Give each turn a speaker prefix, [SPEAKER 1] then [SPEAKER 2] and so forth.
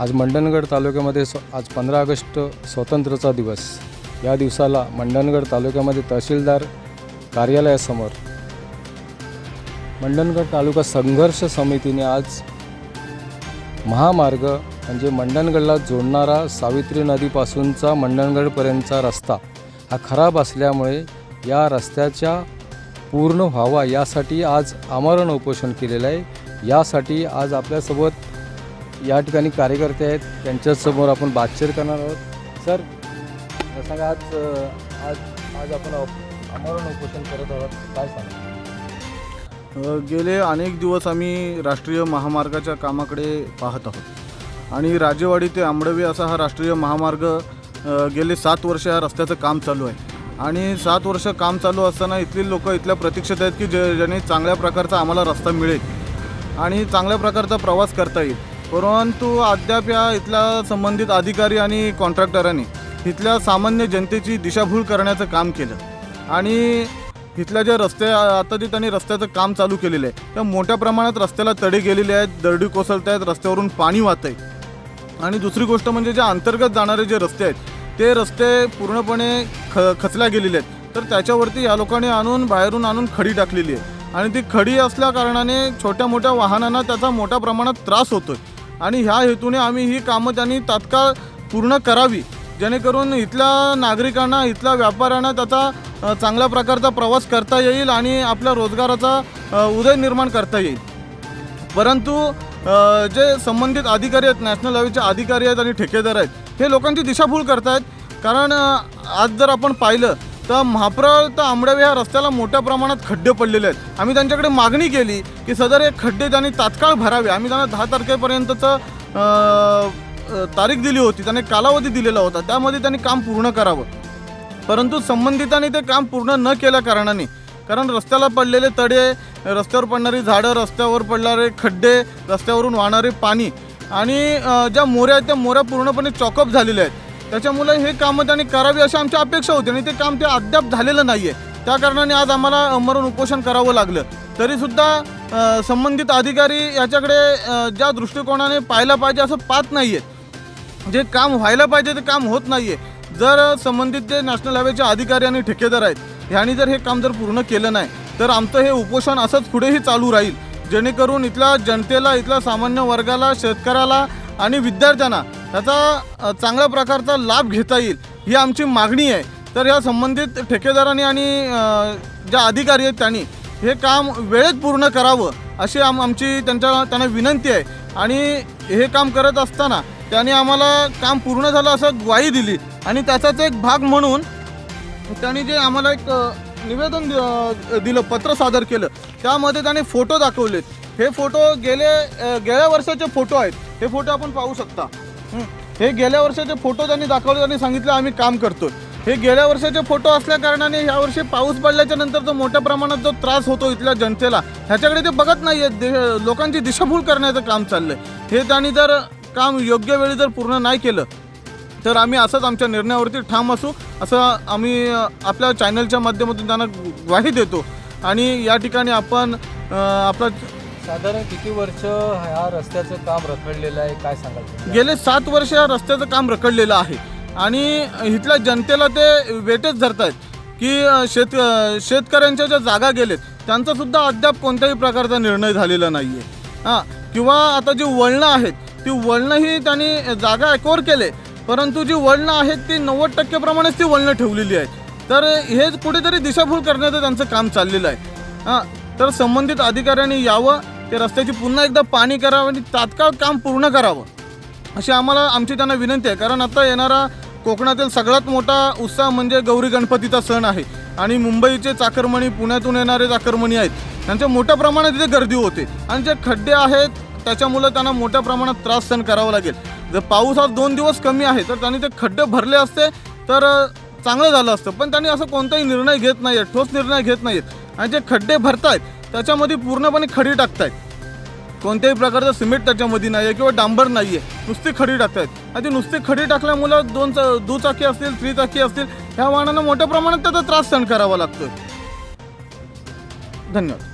[SPEAKER 1] आज मंडणगड तालुक्यामध्ये स्व आज पंधरा ऑगस्ट स्वातंत्र्याचा दिवस. या दिवसाला मंडणगड तालुक्यामध्ये तहसीलदार कार्यालयासमोर. मंडणगड तालुका संघर्ष समितीने आज महामार्ग म्हणजे मंडणगडला जोडणारा सावित्री नदीपासूनचा मंडणगडपर्यंतचा रस्ता हा खराब असल्यामुळे या रस्त्याच्या पूर्ण व्हावा यासाठी आज आमरण उपोषण केलेलं आहे. यासाठी आज आपल्यासोबत या ठिकाणी कार्यकर्ते आहेत. त्यांच्यासमोर आपण बातचीत करणार आहोत. सर सांगा आज आज आज आपण आमरण उपोषण करत आहोत. काय सांगा
[SPEAKER 2] गेले अनेक दिवस आम्ही राष्ट्रीय महामार्गाच्या कामाकडे पाहत आहोत. आणि राजेवाडी ते आंबडवे असा हा राष्ट्रीय महामार्ग गेले सात वर्ष या रस्त्याचं काम चालू आहे. आणि सात वर्ष काम चालू असताना इथली लोक इथल्या प्रतीक्षेत आहेत की जे ज्याने चांगल्या प्रकारचा आम्हाला रस्ता मिळेल. आणि चांगल्या प्रकारचा प्रवास करता येईल. परंतु अद्याप या इथल्या संबंधित अधिकारी आणि कॉन्ट्रॅक्टरांनी इथल्या सामान्य जनतेची दिशाभूल करण्याचं काम केलं. आणि इथल्या ज्या रस्ते आता जे त्यांनी रस्त्याचं काम चालू केलेलं आहे त्या मोठ्या प्रमाणात रस्त्याला तडे गेलेले आहेत दरडी कोसळत आहेत रस्त्यावरून पाणी वाहत आहे आणि दुसरी गोष्ट म्हणजे जे अंतर्गत जाणारे जे रस्ते आहेत ते रस्ते पूर्णपणे ख खचल्या गेलेले आहेत. तर त्याच्यावरती या लोकांनी आणून बाहेरून आणून खडी टाकलेली आहे आणि ती खडी असल्या कारणाने छोट्या मोठ्या वाहनांना त्याचा मोठ्या प्रमाणात त्रास होतो आहे आणि ह्या हेतूने आम्ही ही कामं त्यांनी तात्काळ पूर्ण करावी. जेणेकरून इथल्या नागरिकांना इथल्या व्यापाऱ्यांना त्याचा चांगल्या प्रकारचा प्रवास करता येईल आणि आपल्या रोजगाराचा उदय निर्माण करता येईल. परंतु जे संबंधित अधिकारी आहेत नॅशनल हायवेचे अधिकारी आहेत आणि ठेकेदार आहेत हे लोकांची दिशाभूल करतायत. कारण आज जर आपण पाहिलं तर महाप्रळ तर आंबडवे ह्या रस्त्याला मोठ्या प्रमाणात खड्डे पडलेले आहेत. आम्ही त्यांच्याकडे मागणी केली की सदर हे खड्डे त्यांनी तात्काळ भरावे. आम्ही त्यांना दहा तारखेपर्यंतचं तारीख दिली होती. त्याने कालावधी दिलेला होता. त्यामध्ये त्यांनी काम पूर्ण करावं. परंतु संबंधितांनी ते काम पूर्ण न केल्या कारणाने कारण रस्त्याला पडलेले तडे रस्त्यावर पडणारी झाडं रस्त्यावर पडणारे खड्डे रस्त्यावरून वाहणारे पाणी आणि ज्या मोऱ्या आहेत त्या मोऱ्या पूर्णपणे चॉकअप झालेल्या आहेत. त्याच्यामुळे हे कामं त्यांनी करावी अशी आमची अपेक्षा होती आणि ते काम ते अद्याप झालेलं नाही आहे त्या कारणाने आज आम्हाला मरण उपोषण करावं लागलं. तरीसुद्धा संबंधित अधिकारी याच्याकडे ज्या दृष्टिकोनाने पाहायला पाहिजे असं पाहत नाही आहेत जे काम व्हायला पाहिजे ते काम होत नाही आहे जर संबंधित जे नॅशनल हायवेचे अधिकारी आणि ठेकेदार आहेत ह्यांनी जर हे काम जर पूर्ण केलं नाही तर आमचं हे उपोषण असंच पुढेही चालू राहील. जेणेकरून इथल्या जनतेला इथल्या सामान्य वर्गाला शेतकऱ्याला आणि विद्यार्थ्यांना त्याचा चांगल्या प्रकारचा लाभ घेता येईल ही आमची मागणी आहे. तर या संबंधित ठेकेदारांनी आणि ज्या अधिकारी आहेत त्यांनी हे काम वेळेत पूर्ण करावं अशी आम आमची त्यांच्या त्यांना विनंती आहे. आणि हे काम करत असताना त्यांनी आम्हाला काम पूर्ण झालं असं ग्वाही दिली. आणि त्याचाच एक भाग म्हणून त्यांनी जे आम्हाला एक निवेदन दिलं पत्र सादर केलं त्यामध्ये त्याने फोटो दाखवलेत. हे फोटो गेले गेल्या वर्षाचे फोटो आहेत. हे फोटो आपण पाहू शकता. हे गेल्या वर्षाचे फोटो त्यांनी दाखवले त्यांनी सांगितलं आम्ही काम करतोय. हे गेल्या वर्षाचे फोटो असल्या कारणाने ह्या वर्षी पाऊस पडल्याच्या नंतर जो मोठ्या प्रमाणात जो त्रास होतो इथल्या जनतेला ह्याच्याकडे ते बघत नाही आहेत लोकांची दिशाभूल करण्याचं काम चाललंय. हे त्यांनी जर काम योग्य वेळी जर पूर्ण नाही केलं तर आम्ही असंच आमच्या निर्णयावरती ठाम असू असं आम्ही आपल्या चॅनलच्या माध्यमातून त्यांना ग्वाही देतो. आणि या ठिकाणी आपण आपला
[SPEAKER 1] साधारण किती वर्ष ह्या रस्त्याचं काम रखडलेलं आहे? काय सांगाल
[SPEAKER 2] गेले सात वर्ष या रस्त्याचं काम रखडलेलं आहे. आणि इथल्या जनतेला ते वेटेच आहेत की शेत शेतकऱ्यांच्या ज्या जागा गेलेत त्यांचा सुद्धा अद्याप कोणत्याही प्रकारचा निर्णय झालेला नाही आहे हां किंवा आता जी वळणं आहेत ती वळणंही त्यांनी जागा ॲक्वर केले परंतु जी वळणं आहेत ती नव्वद टक्केप्रमाणेच ती वळणं ठेवलेली आहेत. तर हे कुठेतरी दिशाभूल करण्याचं त्यांचं काम चाललेलं आहे. हां तर संबंधित अधिकाऱ्यांनी यावं ते रस्त्याची पुन्हा एकदा पाणी करावं आणि तात्काळ काम पूर्ण करावं अशी आम्हाला आमची त्यांना विनंती आहे. कारण आता येणारा कोकणातील सगळ्यात मोठा उत्साह म्हणजे गौरी गणपतीचा सण आहे. आणि मुंबईचे चाकरमणी पुण्यातून येणारे चाकरमणी आहेत. त्यांच्या मोठ्या प्रमाणात तिथे गर्दी होते. आणि जे खड्डे आहेत त्याच्यामुळं त्यांना मोठ्या प्रमाणात त्रास सहन करावा लागेल. जर पाऊस आज दोन दिवस कमी आहे तर त्यांनी ते खड्डे भरले असते तर चांगलं झालं असतं. पण त्यांनी असं कोणताही निर्णय घेत नाही आहेत ठोस निर्णय घेत नाही आहेत आणि जे खड्डे भरतायत त्याच्यामध्ये पूर्णपणे खडी टाकतायत. कोणत्याही प्रकारचं सिमेंट त्याच्यामध्ये नाही आहे किंवा डांबर नाही आहे नुसती खडी टाकतायत. आणि ती नुसती खडी टाकल्यामुळं दोन चा दुचाकी असतील त्रिचाकी असतील ह्या वाहनांना मोठ्या प्रमाणात त्याचा त्रास सहन करावा लागतो धन्यवाद.